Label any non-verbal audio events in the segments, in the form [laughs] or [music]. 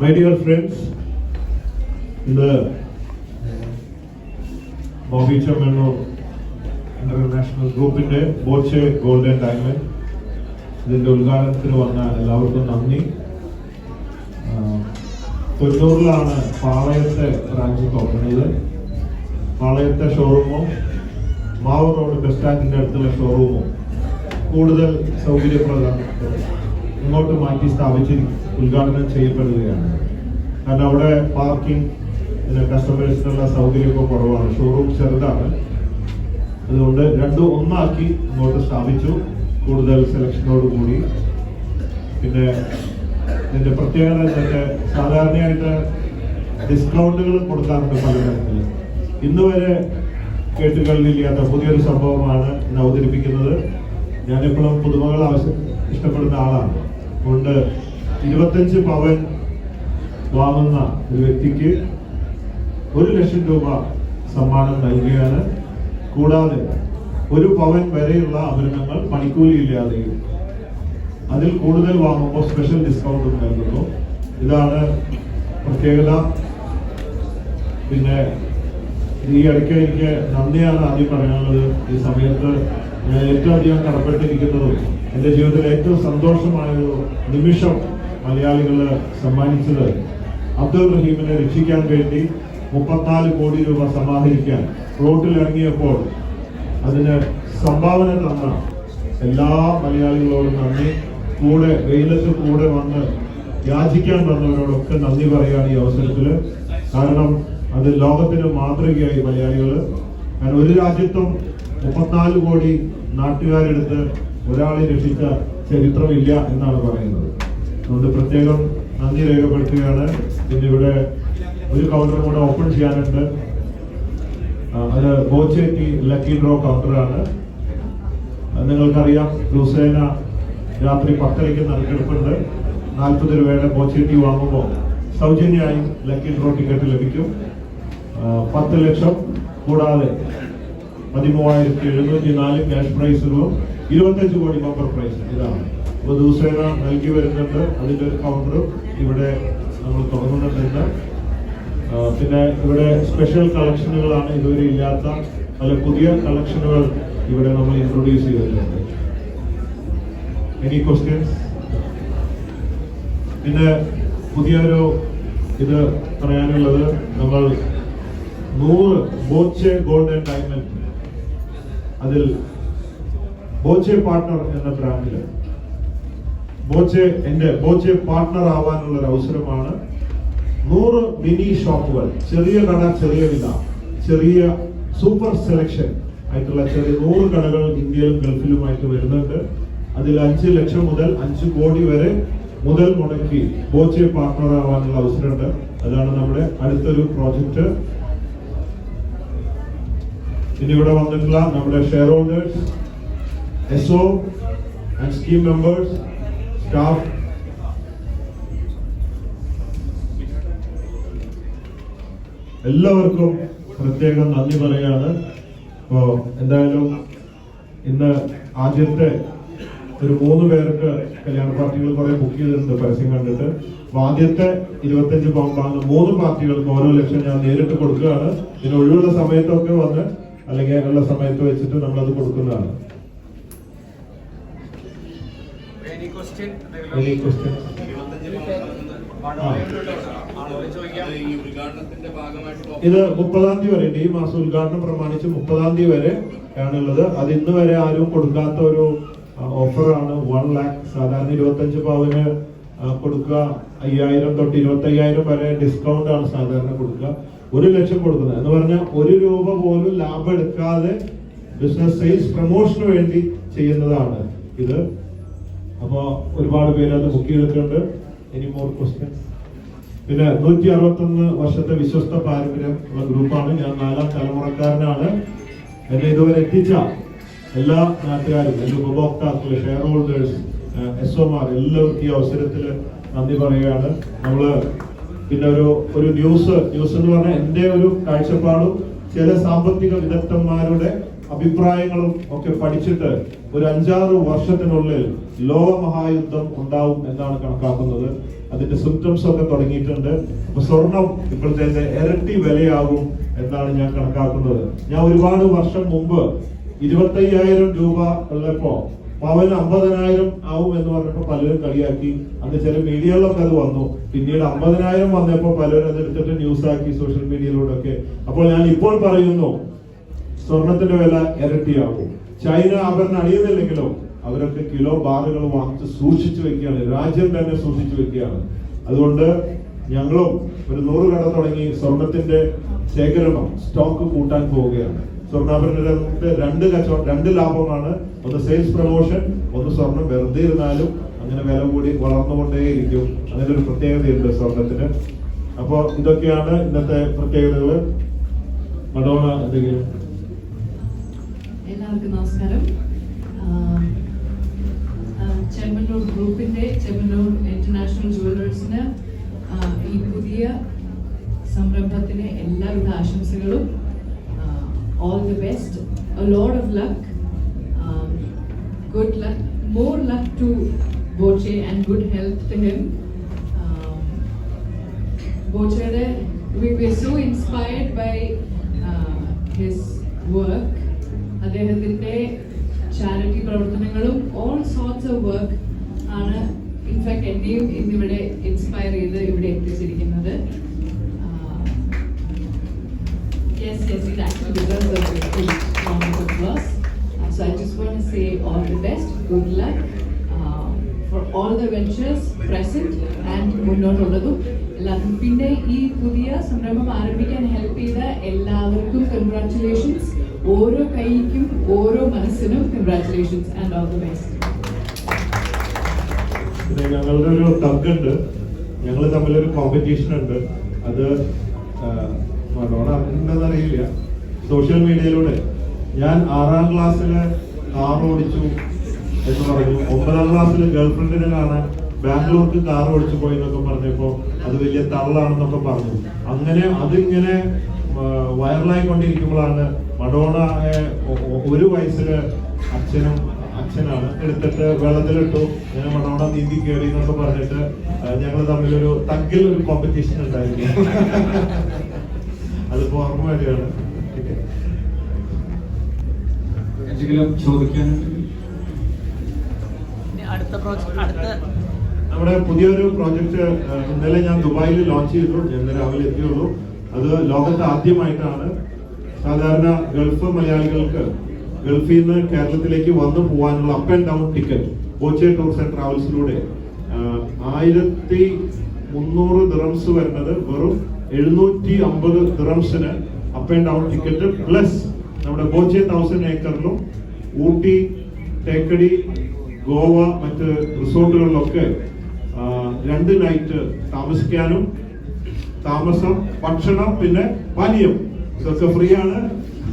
My dear friends ഇത് Bobby Chemmanur international ഗ്രൂപ്പിന്റെ Boche golden diamond ഇതിന്റെ ഉദ്ഘാടനത്തിന് വന്ന എല്ലാവർക്കും നന്ദി. തൊണ്ണൂറിലാണ് പാളയത്തെ ബ്രാഞ്ച് തുറക്കുന്നത്. പാളയത്തെ ഷോറൂമും മാവൂർ റോഡ് ബസ് സ്റ്റാൻഡിന്റെ അടുത്തുള്ള ഷോറൂമും കൂടുതൽ സൗകര്യപ്രദം ഇങ്ങോട്ട് മാറ്റി സ്ഥാപിച്ച് ഉദ്ഘാടനം ചെയ്യപ്പെടുകയാണ്. കാരണം അവിടെ പാർക്കിംഗ് പിന്നെ കസ്റ്റമേഴ്സിനുള്ള സൗകര്യമൊക്കെ കുറവാണ്. ഷോറൂം ചെറുതാണ്. അതുകൊണ്ട് രണ്ടും ഒന്നാക്കി ഇങ്ങോട്ട് സ്ഥാപിച്ചു. കൂടുതൽ സെലക്ഷനോട് കൂടി. പിന്നെ ഇതിന്റെ പ്രത്യേകത തന്നെ സാധാരണയായിട്ട് ഡിസ്കൗണ്ടുകൾ കൊടുക്കാറുണ്ട് പല തരത്തിൽ ഇന്ന് വരെ കേട്ടുകളിലില്ലാത്ത പുതിയൊരു സംഭവമാണ് ഇന്ന് അവതരിപ്പിക്കുന്നത്. ഞാനിപ്പോഴും പുതുമകൾ ആവശ്യം ഇഷ്ടപ്പെടുന്ന ആളാണ്. അതുകൊണ്ട് ഇരുപത്തഞ്ച് പവൻ വാങ്ങുന്ന ഒരു വ്യക്തിക്ക് ഒരു ലക്ഷം രൂപ സമ്മാനം നൽകുകയാണ്. കൂടാതെ ഒരു പവൻ വരെയുള്ള ആഭരണങ്ങൾ പണിക്കൂലിയില്ലാതെയും അതിൽ കൂടുതൽ വാങ്ങുമ്പോൾ സ്പെഷ്യൽ ഡിസ്കൗണ്ട് നൽകുന്നു. ഇതാണ് പ്രത്യേകത. പിന്നെ ഈ ഇടയ്ക്ക് എനിക്ക് നന്ദിയാണ് ആദ്യം പറയാനുള്ളത്. ഈ സമയത്ത് ഏറ്റവും അധികം കടപ്പെട്ടിരിക്കുന്നതും എന്റെ ജീവിതത്തിൽ ഏറ്റവും സന്തോഷമായ ഒരു നിമിഷം മലയാളികൾ സമ്മാനിച്ചത് അബ്ദുൾ റഹീമിനെ രക്ഷിക്കാൻ വേണ്ടി മുപ്പത്തിനാല് കോടി രൂപ സമാഹരിക്കാൻ റോട്ടിൽ ഇറങ്ങിയപ്പോൾ അതിന് സംഭാവന തന്ന എല്ലാ മലയാളികളോടും നന്ദി. കൂടെ വെയിലത്ത് കൂടെ വന്ന് യാചിക്കാൻ വന്നവരോടൊക്കെ നന്ദി പറയുകയാണ് ഈ അവസരത്തിൽ കാരണം അത് ലോകത്തിന് മാതൃകയായി മലയാളികൾ കാരണം ഒരു രാജ്യത്തും മുപ്പത്തിനാല് കോടി നാട്ടുകാരെടുത്ത് ഒരാളെ രക്ഷിച്ച ചരിത്രമില്ല എന്നാണ് പറയുന്നത്. അതുകൊണ്ട് പ്രത്യേകം നന്ദി രേഖപ്പെടുത്തുകയാണ്. പിന്നെ ഇവിടെ ഒരു കൗണ്ടർ കൂടെ ഓപ്പൺ ചെയ്യാനുണ്ട്. അത് ബോച്ചേറ്റി ലക്കി ഡ്രോ കൗണ്ടറാണ് നിങ്ങൾക്കറിയാം ദിവസേന രാത്രി പത്തരയ്ക്ക് നറുക്കെടുപ്പുണ്ട്. നാൽപ്പത് രൂപയുടെ ബോച്ചേറ്റി വാങ്ങുമ്പോൾ സൗജന്യമായി ലക്കി ഡ്രോ ടിക്കറ്റ് ലഭിക്കും. പത്ത് ലക്ഷം കൂടാതെ പതിമൂവായിരത്തി എഴുന്നൂറ്റി നാല് ക്യാഷ് പ്രൈസുകളും ഇരുപത്തഞ്ച് കോടി ബമ്പർ പ്രൈസ് ഇതാണ്. അപ്പോൾ ദിവസേന നൽകി വരുന്നുണ്ട്. അതിന്റെ ഒരു കൗണ്ടറും ഇവിടെ നമ്മൾ തുടങ്ങുന്നുണ്ട് പിന്നെ ഇവിടെ സ്പെഷ്യൽ കളക്ഷനുകളാണ് ഇതുവരെ ഇല്ലാത്ത പല പുതിയ കളക്ഷനുകൾ ഇവിടെ നമ്മൾ ഇൻട്രൊഡ്യൂസ് ചെയ്തിട്ടുണ്ട്. എനി ക്വസ്റ്റ്യൻസ് പിന്നെ പുതിയൊരു ഇത് പറയാനുള്ളത് നമ്മൾ നൂറ് ബോച്ചെ ആൻഡ് ഡയമണ്ട് അതിൽ ബോച്ചെ പാർട്ണർ എന്ന ബ്രാൻഡിൽ ബോച്ചെ എന്റെ ബോച്ചെ പാർട്ണർ ആവാനുള്ള ഒരു അവസരമാണ് നൂറ് മിനി ഷോപ്പുകൾ. ചെറിയ കട ചെറിയ വില ചെറിയ സൂപ്പർ സെലക്ഷൻ ആയിട്ടുള്ള ചെറിയ നൂറ് കടകൾ ഇന്ത്യയിലും ഗൾഫിലുമായിട്ട് വരുന്നുണ്ട്. അതിൽ അഞ്ച് ലക്ഷം മുതൽ അഞ്ച് കോടി വരെ മുതൽ മുടക്കി ബോച്ചെ പാർട്ണർ ആവാനുള്ള അവസരമുണ്ട്. അതാണ് നമ്മുടെ അടുത്തൊരു പ്രോജക്റ്റ് ഇനി ഇവിടെ വന്നിട്ടുള്ള നമ്മുടെ shareholders S O and scheme members staff എല്ലാവർക്കും പ്രത്യേകം നന്ദി പറയാണ്. അപ്പോ എന്തായാലും ഇന്ന് ആദ്യത്തെ ഒരു മൂന്ന് പേർക്ക് കല്യാണ പാർട്ടികൾ കുറെ ബുക്ക് ചെയ്തിട്ടുണ്ട് പരസ്യം കണ്ടിട്ട്. അപ്പൊ ആദ്യത്തെ ഇരുപത്തഞ്ച് പൗണ്ടാണ് മൂന്ന് പാർട്ടികൾക്ക് ഓരോ ലക്ഷം ഞാൻ നേരിട്ട് കൊടുക്കുകയാണ്. ഇതിന് ഒഴിവുള്ള സമയത്തൊക്കെ വന്ന് അല്ലെങ്കിൽ അതിനുള്ള സമയത്ത് വെച്ചിട്ട് നമ്മൾ നമ്മളത് കൊടുക്കുന്നതാണ്. ഇത് മുപ്പതാം തീയതി വരെ ഉണ്ട് ഈ മാസം ഉദ്ഘാടനം പ്രമാണിച്ച് മുപ്പതാം തീയതി വരെ ആണുള്ളത്. അത് ഇന്ന് വരെ ആരും കൊടുക്കാത്ത ഒരു ഓഫറാണ് വൺ ലാക്ക് സാധാരണ ഇരുപത്തഞ്ച് പവന് കൊടുക്കുക. അയ്യായിരം തൊട്ട് ഇരുപത്തി അയ്യായിരം വരെ ഡിസ്കൗണ്ട് ആണ് സാധാരണ കൊടുക്കുക. ഒരു ലക്ഷം കൊടുക്കുന്നത് എന്ന് പറഞ്ഞാൽ ഒരു രൂപ പോലും ലാഭം എടുക്കാതെ ബിസിനസ് സെയിൽസ് പ്രൊമോഷന് വേണ്ടി ചെയ്യുന്നതാണ്. ഇത് അപ്പോ ഒരുപാട് പേര് അത് ബുക്ക് ചെയ്തിട്ടുണ്ട്. എനി മോർ ക്വസ്റ്റ്യൻസ് പിന്നെ നൂറ്റി അറുപത്തൊന്ന് വർഷത്തെ വിശ്വസ്ത പാരമ്പര്യം ഉള്ള ഗ്രൂപ്പാണ് ഞാൻ നാലാം തലമുറക്കാരനാണ്. എന്നെ ഇതുവരെ എത്തിച്ച എല്ലാ നാട്ടുകാരും എന്റെ ഉപഭോക്താക്കൾ ഷെയർ ഹോൾഡേഴ്സ് എസ് ഒമാർ എല്ലാവർക്കും ഈ അവസരത്തിൽ നന്ദി പറയുകയാണ്. നമ്മൾ പിന്നെ ഒരു ഒരു ന്യൂസ് ന്യൂസ് എന്ന് പറഞ്ഞാൽ എന്റെ ഒരു കാഴ്ചപ്പാടും ചില സാമ്പത്തിക വിദഗ്ധന്മാരുടെ അഭിപ്രായങ്ങളും ഒക്കെ പഠിച്ചിട്ട് ഒരു അഞ്ചാറ് വർഷത്തിനുള്ളിൽ ലോകമഹായുദ്ധം ഉണ്ടാവും എന്നാണ് കണക്കാക്കുന്നത്. അതിന്റെ സിംറ്റംസ് ഒക്കെ തുടങ്ങിയിട്ടുണ്ട്. അപ്പൊ സ്വർണം ഇപ്പോഴത്തെ ഇരട്ടി വിലയാകും എന്നാണ് ഞാൻ കണക്കാക്കുന്നത്. ഞാൻ ഒരുപാട് വർഷം മുമ്പ് ഇരുപത്തയ്യായിരം രൂപ ഉള്ളപ്പോ പവന് അമ്പതിനായിരം ആവും എന്ന് പറഞ്ഞപ്പോ പലരും കളിയാക്കി. അന്ന് ചില മീഡിയകളിലൊക്കെ അത് വന്നു. പിന്നീട് അമ്പതിനായിരം വന്നപ്പോ പലരും അത് എടുത്തിട്ട് ന്യൂസ് ആക്കി സോഷ്യൽ മീഡിയയിലൂടെ ഒക്കെ അപ്പോൾ ഞാൻ ഇപ്പോൾ പറയുന്നു സ്വർണത്തിന്റെ വില ഇരട്ടിയാകും ചൈന ആഭരണം അണിയുന്നില്ലെങ്കിലോ അവരൊക്കെ കിലോ ബാറുകൾ വാങ്ങിച്ച് സൂക്ഷിച്ചു വെക്കുകയാണ്. രാജ്യം തന്നെ സൂക്ഷിച്ചു വെക്കുകയാണ്. അതുകൊണ്ട് ഞങ്ങളും ഒരു നൂറ് കട തുടങ്ങി സ്വർണത്തിന്റെ ശേഖരണം സ്റ്റോക്ക് കൂട്ടാൻ പോവുകയാണ്. സ്വർണാഭരണ രണ്ട് കച്ചവടം രണ്ട് ലാഭമാണ്. ഒന്ന് സെയിൽസ് പ്രൊമോഷൻ ഒന്ന് സ്വർണം വെറുതെ ഇരുന്നാലും അങ്ങനെ വില കൂടി വളർന്നുകൊണ്ടേയിരിക്കും. അങ്ങനെ ഒരു പ്രത്യേകതയുണ്ട് സ്വർണത്തിന് അപ്പോൾ ഇതൊക്കെയാണ് ഇന്നത്തെ പ്രത്യേകതകൾ. മഡോണ എന്തെങ്കിലും? എല്ലാവർക്കും നമസ്കാരം. ചെമ്മന്നൂർ ഗ്രൂപ്പിന്റെ ചെമ്മന്നൂർ ഇന്റർനാഷണൽ ജുവലേഴ്സിന് ഈ പുതിയ സംരംഭത്തിന് എല്ലാവിധ ആശംസകളും. All the best load of luck good luck more luck to Boche and good health to him ബോച്ചയുടെ we were so inspired by uh, his work. അദ്ദേഹത്തിന്റെ ചാരിറ്റി പ്രവർത്തനങ്ങളും ഓൾ സോർട്സ് ഓഫ് വർക്ക് ആണ് in fact എന്നെയും ഇന്നിവിടെ inspire ചെയ്ത് ഇവിടെ എത്തിച്ചിരിക്കുന്നത്. Yes yes ഇത് actually deserves a big round of. Uh, so I just want to say all the best, good luck uh, for all the ventures present and മുന്നോട്ടുള്ളതും. എല്ലാവർക്കും പിന്നെ ഈ പുതിയ സംരംഭം ആരംഭിക്കാൻ ഹെൽപ്പ് ചെയ്ത എല്ലാവർക്കും കൺഗ്രാറ്റുലേഷൻസ് ഓരോ കൈക്കും ഓരോ മനസ്സിനും congratulations and all the best പിന്നെ ഞങ്ങളുടെ ഒരു ടഗ് ഉണ്ട്. ഞങ്ങൾ തമ്മിലൊരു കോമ്പറ്റീഷൻ ഉണ്ട്. അത് മഡോണ അറിഞ്ഞിട്ടുണ്ടെന്ന് സോഷ്യൽ മീഡിയയിലൂടെ ഞാൻ ആറാം ക്ലാസ്സിൽ കാർ ഓടിച്ചു എന്ന് പറഞ്ഞു. ഒമ്പതാം ക്ലാസ്സിൽ ഗേൾഫ്രണ്ടിനെ കാണാൻ ബാംഗ്ലൂർക്ക് കാർ ഓടിച്ചു പോയി എന്നൊക്കെ പറഞ്ഞപ്പോ അത് വലിയ തള്ളാണെന്നൊക്കെ പറഞ്ഞു. അങ്ങനെ അതിങ്ങനെ വൈറലായി കൊണ്ടിരിക്കുമ്പോഴാണ് മഡോണ ഒരു വയസ്സിൽ അച്ഛനും അച്ഛനാണ് എടുത്തിട്ട് വെള്ളത്തിലിട്ടു. ഞാൻ മണോണ നീന്തി കയറി എന്നൊക്കെ പറഞ്ഞിട്ട് ഞങ്ങൾ തമ്മിലൊരു തഗ്ഗിൽ ഒരു കോമ്പറ്റീഷൻ ഉണ്ടായിരുന്നു. ഓർമ്മ വരികയാണ്. എന്തെങ്കിലും ചോദിക്കാൻ? ഇനി അടുത്ത അടുത്ത നമ്മുടെ പുതിയൊരു പ്രോജക്റ്റ് ഇന്നലെ ഞാൻ ദുബായിൽ ലോഞ്ച് ചെയ്തു. ഞാൻ ഇന്നലെ രാവിലെ എത്തിയുള്ളൂ. അത് ലോകത്ത് ആദ്യമായിട്ടാണ്. സാധാരണ ഗൾഫ് മലയാളികൾക്ക് ഗൾഫിൽ നിന്ന് കേരളത്തിലേക്ക് വന്നു പോകാനുള്ള up and down ticket Kochi tours and ട്രാവൽസിലൂടെ ആയിരത്തി മുന്നൂറ് ദിറംസ് വരുന്നത് വെറും എഴുന്നൂറ്റി അമ്പത് ദിറംസിന് up and down ticket plus നമ്മുടെ ബോച്ചെ തൗസൻഡ് ഏക്കറിലും ഊട്ടി തേക്കടി ഗോവ മറ്റ് റിസോർട്ടുകളിലൊക്കെ രണ്ട് നൈറ്റ് താമസിക്കാനും താമസം ഭക്ഷണം പിന്നെ പാനീയം. ഇതൊക്കെ ഫ്രീ ആണ്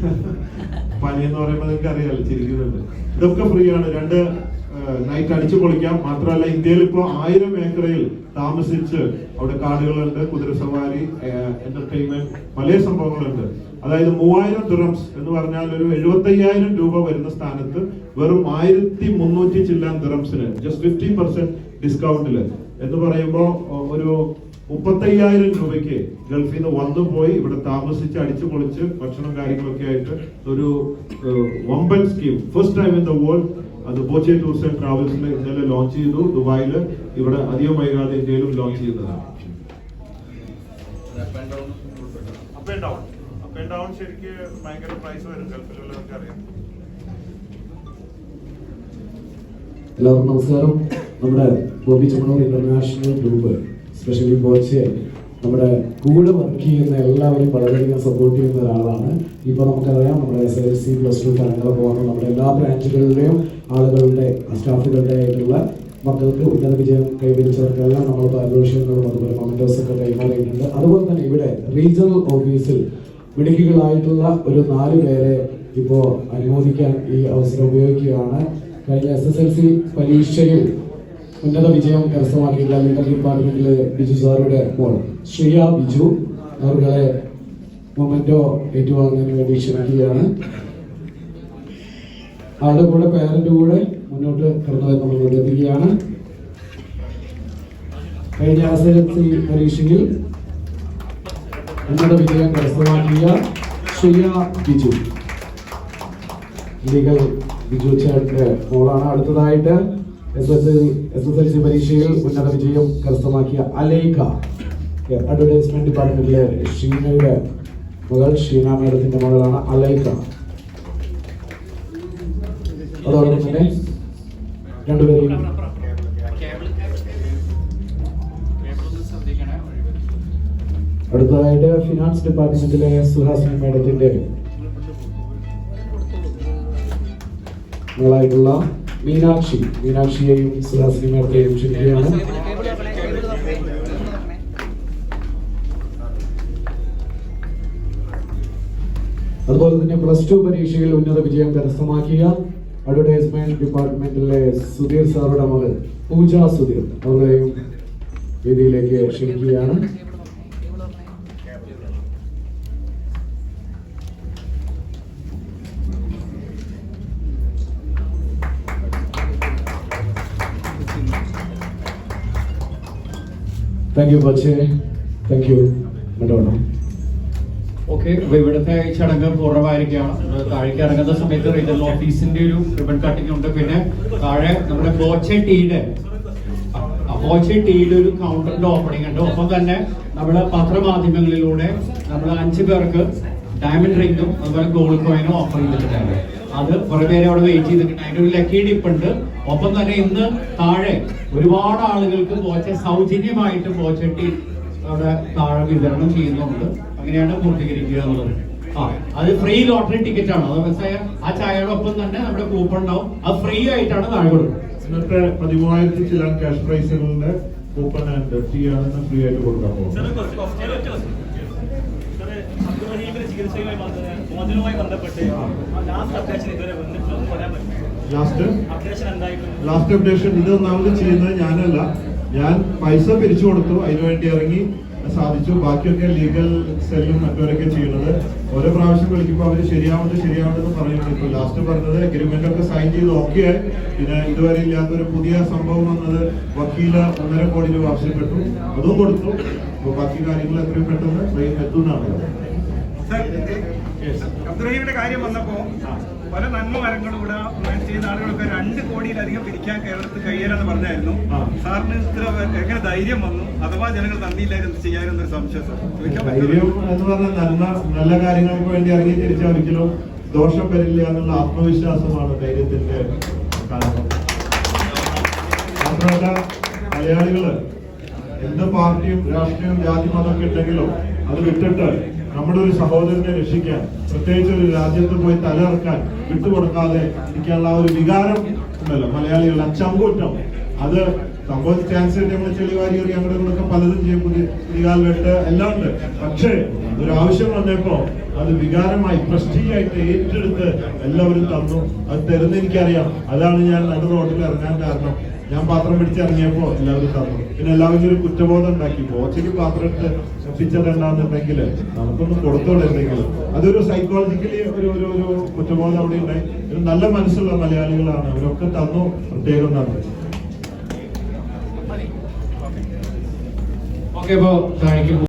[laughs] പാനീയം എന്ന് പറയുമ്പോൾ നിങ്ങൾക്ക് അറിയാമല്ലോ ചിരിക്കുന്നുണ്ട്. ഇതൊക്കെ ഫ്രീ ആണ് രണ്ട് നൈറ്റ് അടിച്ചു പൊളിക്കാം. മാത്രമല്ല ഇന്ത്യയിൽ ഇപ്പോൾ ആയിരം ഏക്കറയിൽ താമസിച്ച് അവിടെ കാടുകളുണ്ട് കുതിരസവാരി എന്റർടൈൻമെന്റ് പല സംഭവങ്ങളുണ്ട്. അതായത് മൂവായിരം ദിറംസ് എന്ന് പറഞ്ഞാൽ ഒരു എഴുപത്തയ്യായിരം രൂപ വരുന്ന സ്ഥാനത്ത് വെറും ആയിരത്തി മുന്നൂറ്റി ചില്ലാൻ ദിറംസിന് ജസ്റ്റ് ഫിഫ്റ്റി പെർസെന്റ് ഡിസ്കൗണ്ടിൽ എന്ന് പറയുമ്പോൾ ഒരു മുപ്പത്തയ്യായിരം രൂപയ്ക്ക് ഗൾഫിൽ നിന്ന് വന്നു പോയി ഇവിടെ താമസിച്ച് അടിച്ചു പൊളിച്ച് ഭക്ഷണം കാര്യങ്ങളൊക്കെ ആയിട്ട് ഒരു വമ്പൻ scheme. First time in the world അത് ബോച്ചെ ടൂർസ് ആൻഡ് ട്രാവൽസിൽ ഇന്നലെ ലോഞ്ച് ചെയ്തു ദുബായിൽ ഇവിടെ അധികം വൈകാതെ ഇന്ത്യയിലും ലോഞ്ച് ചെയ്യുന്നതാണ്. Down ഉൾപ്പെട്ടു up and down up and down ശരിക്ക് ഭയങ്കര പ്രൈസ് വരും. ഗൾഫിലുള്ളവർക്ക് അറിയാം. എല്ലാവർക്കും നമസ്കാരം. നമ്മുടെ Bobby Chemmanur international group specially Boche നമ്മുടെ കൂടെ വർക്ക് ചെയ്യുന്ന എല്ലാവരും വളരെയധികം സപ്പോർട്ട് ചെയ്യുന്ന ഒരാളാണ്. ഇപ്പോൾ നമുക്കറിയാം നമ്മുടെ S L C plus two ഫലങ്ങൾ പോകുന്ന നമ്മുടെ എല്ലാ ബ്രാഞ്ചുകളിലെയും ആളുകളുടെ സ്റ്റാഫുകളുടെ ആയിട്ടുള്ള മക്കൾക്ക് ഉന്നത വിജയം കൈവരിച്ചവർക്കെല്ലാം നമ്മൾ പാരിതോഷികങ്ങളും അതുപോലെ മൊമെന്റോസൊക്കെ കൈമാറിയിട്ടുണ്ട് അതുപോലെ തന്നെ ഇവിടെ റീജിയണൽ ഓഫീസിൽ മിടുക്കികളായിട്ടുള്ള ഒരു നാല് പേരെ ഇപ്പോൾ അനുമോദിക്കാൻ ഈ അവസരം ഉപയോഗിക്കുകയാണ്. കഴിഞ്ഞ എസ് എസ് എൽ സി പരീക്ഷയിൽ ഉന്നത വിജയം കരസ്ഥമാക്കിയിട്ടുള്ള ലീഗൽ ഡിപ്പാർട്ട്മെന്റിലെ ബിജു സാറുടെ മോൾ ശ്രീയ ബിജു. അവരുടെ മൊമെന്റോ ഏറ്റുവാങ്ങുന്നതിന് വേണ്ടി ക്ഷണിക്കുകയാണ് ആളുടെ കൂടെ പേരന്റ് കൂടെ മുന്നോട്ട് കടന്നു നമ്മൾ നിർദ്ദേശിക്കുകയാണ് കഴിഞ്ഞ സി പരീക്ഷയിൽ ഉന്നത വിജയം കരസ്ഥമാക്കിയ ശ്രീയ ബിജു. ബിജു ചേട്ടന്റെ മോളാണ് അടുത്തതായിട്ട്. എസ് എസ് എൽ സി പരീക്ഷയിൽ ഉന്നത വിജയം കരസ്ഥമാക്കിയ അലൈക അഡ്വർടൈസ്മെന്റ് ഡിപ്പാർട്ട്മെന്റിലെ ഷീനയുടെ മകൾ ഷീന മേഡത്തിന്റെ മകളാണ് അലൈക. അതോടൊപ്പം തന്നെ രണ്ടുപേരെയും അടുത്തതായിട്ട് ഫിനാൻസ് ഡിപ്പാർട്ട്മെന്റിലെ സുഹാസിനി മേഡത്തിന്റെ മകളായിട്ടുള്ള മീനാക്ഷി. മീനാക്ഷിയെയും സുഹാസിനി മേഡത്തെയും ക്ഷണിക്കുകയാണ് അതുപോലെ തന്നെ പ്ലസ് ടു പരീക്ഷയിൽ ഉന്നത വിജയം കരസ്ഥമാക്കിയ അഡ്വർടൈസ്മെന്റ് ഡിപ്പാർട്ട്മെന്റിലെ സുധീർ സാറുടെ മകൾ പൂജ സുധീർ അവരെയും വേദിയിലേക്ക് ക്ഷണിക്കുകയാണ്. താങ്ക് യു പക്ഷേ താങ്ക് യു മറ്റോണം ഓക്കെ അപ്പൊ ഇവിടുത്തെ ഈ ചടങ്ങ് പൂർണമായിരിക്കുകയാണ്. താഴേക്ക് ഇറങ്ങുന്ന സമയത്ത് റീജിയണൽ ഓഫീസിന്റെ ഒരു റിബൺ കട്ടിംഗ് ഉണ്ട്. പിന്നെ താഴെ നമ്മുടെ ബോച്ചെ ടീയുടെ ബോച്ചെ ടീയുടെ ഒരു കൗണ്ടറിന്റെ ഓപ്പണിംഗ് ഉണ്ട്. ഒപ്പം തന്നെ നമ്മുടെ പത്രമാധ്യമങ്ങളിലൂടെ നമ്മൾ അഞ്ചു പേർക്ക് ഡയമണ്ട് റിംഗും അതുപോലെ ഗോൾഡ് കോയിനും ഓഫർ ചെയ്തിട്ടുണ്ട്. അത് കുറെ പേര് അവിടെ വെയിറ്റ് ചെയ്തിട്ടുണ്ട്. അതിന്റെ ഒരു ലക്കി ഡിപ്പ് ഉണ്ട്. ഒപ്പം തന്നെ ഇന്ന് താഴെ ഒരുപാട് ആളുകൾക്ക് പോച്ച സൗജന്യമായിട്ട് പോച്ചട്ടി അവിടെ താഴെ വിതരണം ചെയ്യുന്നുണ്ട്. അങ്ങനെയാണ് പൂർത്തീകരിക്കുക എന്നുള്ളത്. ആ അത് ഫ്രീ ലോട്ടറി ടിക്കറ്റ് ആണ്. അത് മനസ്സിലായ ആ ചായയോടൊപ്പം ഒപ്പം തന്നെ നമ്മുടെ കൂപ്പൺ ഉണ്ടാവും. അത് ഫ്രീ ആയിട്ടാണ് താഴെ കൊടുക്കുന്നത്. ഇന്നത്തെ പതിമൂവായിരത്തി ചില ക്യാഷ് പ്രൈസുകളുടെ കൂപ്പൺ ആൻഡ് ടീ ഫ്രീ ആയിട്ട് കൊടുക്കാൻ പോകുന്നത് ചികിത്സയുമായി ബന്ധ- മോചനവുമായി ബന്ധപ്പെട്ട് ലാസ്റ്റ് അപ്ഡേഷൻ ഇതുവരെ പറയാൻ പറ്റും ലാസ്റ്റ് ലാസ്റ്റ് അപ്ഡേഷൻ ഇത് ഒന്നാമത് ചെയ്യുന്നത് ഞാനല്ല. ഞാൻ പൈസ പിരിച്ചു കൊടുത്തു അതിനുവേണ്ടി ഇറങ്ങി സാധിച്ചു. ബാക്കിയൊക്കെ ലീഗൽ സെല്ലും മറ്റവരൊക്കെ ചെയ്യുന്നത്. ഓരോ പ്രാവശ്യം വിളിക്കുമ്പോൾ അവർ ശരിയാവുന്നത് ശരിയാവുന്നത് പറയുന്നു ഇപ്പൊ ലാസ്റ്റ് പറഞ്ഞത് അഗ്രിമെന്റ് ഒക്കെ സൈൻ ചെയ്ത് ഓക്കെ പിന്നെ ഇതുവരെ ഇല്ലാത്തൊരു പുതിയ സംഭവം വന്നത് വക്കീല ഒന്നര കോടി രൂപ ആവശ്യപ്പെട്ടു. അതും കൊടുത്തു. അപ്പൊ ബാക്കി കാര്യങ്ങൾ എത്രയും പെട്ടെന്ന് എത്തുന്നതാണ് അബ്ദുറഹീമിന്റെ കാര്യം വന്നപ്പോ പല നന്മ മരങ്ങളും ഇവിടെ ചെയ്യുന്ന ആളുകളൊക്കെ രണ്ട് കോടിയിലധികം പിരിക്കാൻ കേരളത്തിൽ കഴിയാനെന്ന് പറഞ്ഞായിരുന്നു. സാറിന് ഇത്ര എങ്ങനെ ധൈര്യം വന്നു? അഥവാ ജനങ്ങൾ തന്നിയില്ലായിരുന്നു ചെയ്യാനെന്നൊരു സംശയം സാർ. ധൈര്യം എന്ന് പറഞ്ഞാൽ നന്മ നല്ല കാര്യങ്ങൾക്ക് വേണ്ടി ഇറങ്ങി തിരിച്ചാൽ ഒരിക്കലും ദോഷം വരില്ല എന്നുള്ള ആത്മവിശ്വാസമാണ് ധൈര്യത്തിന്റെ കാരണം. മാത്രമല്ല മലയാളികൾ എന്ത് പാർട്ടിയും രാഷ്ട്രീയവും ജാതി മതമൊക്കെ ഉണ്ടെങ്കിലും അത് വിട്ടിട്ട് നമ്മുടെ ഒരു സഹോദരനെ രക്ഷിക്കാൻ പ്രത്യേകിച്ച് ഒരു രാജ്യത്ത് പോയി തലയിറക്കാൻ വിട്ടുകൊടുക്കാതെ ഇരിക്കാനുള്ള ഒരു വികാരം ഉണ്ടല്ലോ. മലയാളികളുടെ ചങ്കൂറ്റം. അത് സംഭവിച്ച ക്യാൻസർ നമ്മൾ ചെളിവാരി എറിയ ഇങ്ങോട്ടൊക്കെ പലതും ചെയ്യും. പുതിയ പുതിയ വെട്ട് എല്ലാം ഉണ്ട്. പക്ഷേ ഒരു ആവശ്യം വന്നപ്പോ അത് വികാരമായി പ്രസ്റ്റീജായിട്ട് ഏറ്റെടുത്ത് എല്ലാവരും തന്നു. അത് തരുന്ന എനിക്കറിയാം. അതാണ് ഞാൻ നടു റോഡിൽ ഇറങ്ങാൻ കാരണം. ഞാൻ പാത്രം പിടിച്ചിറങ്ങിയപ്പോ എല്ലാവരും തന്നു. പിന്നെ എല്ലാവരും ഒരു കുറ്റബോധം ഉണ്ടാക്കി. ഓച്ചയ്ക്ക് പാത്രം ഇട്ട് പിച്ചതെന്നാന്നുണ്ടെങ്കിൽ നമുക്കൊന്ന് കൊടുത്തോടെ എന്തെങ്കിലും. അതൊരു സൈക്കോളജിക്കലി ഒരു ഒരു ഒരു കുറ്റബോധം അവിടെ ഉണ്ടായി. ഒരു നല്ല മനസ്സുള്ള മലയാളികളാണ്. അവരൊക്കെ തന്നു. പ്രത്യേകം നന്ദി. ഓക്കെ